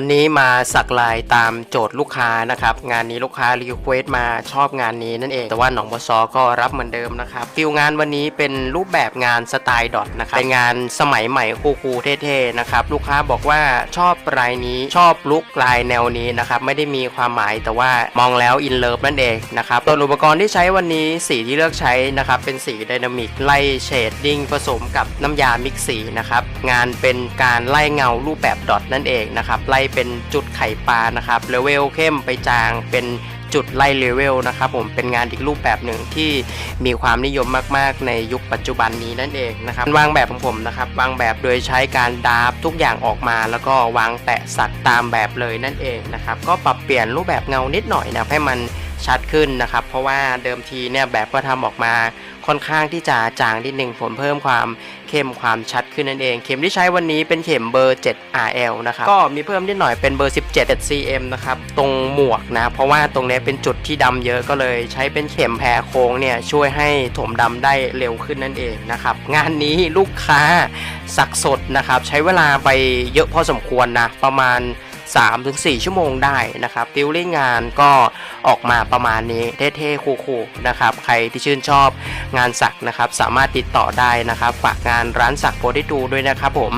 วันนี้มาสักลายตามโจทย์ลูกค้านะครับ งานนี้ลูกค้ารีเควสมาชอบงานนี้นั่นเอง แต่ว่าหนองบอซอก็รับเหมือนเดิมนะครับฟิลงานวันนี้เป็นรูปแบบงานสไตล์ดอทนะครับเป็นงานสมัยใหม่คูลๆเท่ๆนะครับลูกค้าบอกว่าชอบลายนี้ชอบลุกลายแนวนี้นะครับไม่ได้มีความหมายแต่ว่ามองแล้วอินเลิฟนั่นเองนะครับส่วอุปกรณ์ที่ใช้วันนี้สีที่เลือกใช้นะครับเป็นสีไดนามิกไล่เชดดิ้งผสมกับน้ำยามิกสีนะครับงานเป็นการไล่เงารูปแบบดอทนั่นเองนะครับไล่เป็นจุดไข่ปลานะครับเลเวลเข้มไปจางเป็นจุดไล่เลเวลนะครับผมเป็นงานอีกรูปแบบหนึ่งที่มีความนิยมมากๆ ในยุคปัจจุบันนี้นั่นเองนะครับวางแบบของผมนะครับวางแบบโดยใช้การดาบทุกอย่างออกมา แล้วก็วางแปะสักตามแบบเลยนั่นเองนะครับก็ปรับเปลี่ยนรูปแบบเงานิดหน่อยนะให้มันชัดขึ้นนะครับเพราะว่าเดิมทีเนี่ยแบบก็ทำออกมา ค่อนข้างที่จะจางนิดหนึ่งผมเพิ่มความเข้มความชัดขึ้นนั่นเอง เข็มที่ใช้วันนี้เป็นเข็มเบอร์ 7 RL นะครับก็มีเพิ่มนิดหน่อยเป็นเบอร์ 17 cm นะครับตรงหมวกนะเพราะว่าตรงนี้เป็นจุดที่ดำเยอะก็เลยใช้เป็นเข็มแพรโค้งเนี่ยช่วยให้ถมดำได้เร็วขึ้นนั่นเองนะครับงานนี้ลูกค้าสักสดนะครับใช้เวลาไปเยอะพอสมควรนะประมาณ 3-4 ชั่วโมงได้นะครับติวลิ่งงานก็ออกมาประมาณนี้เท่ๆคูลๆนะครับใครที่ชื่นชอบงานสักนะครับสามารถติดต่อได้นะครับ ฝากงานร้านสักโพดิตูด้วยนะครับผม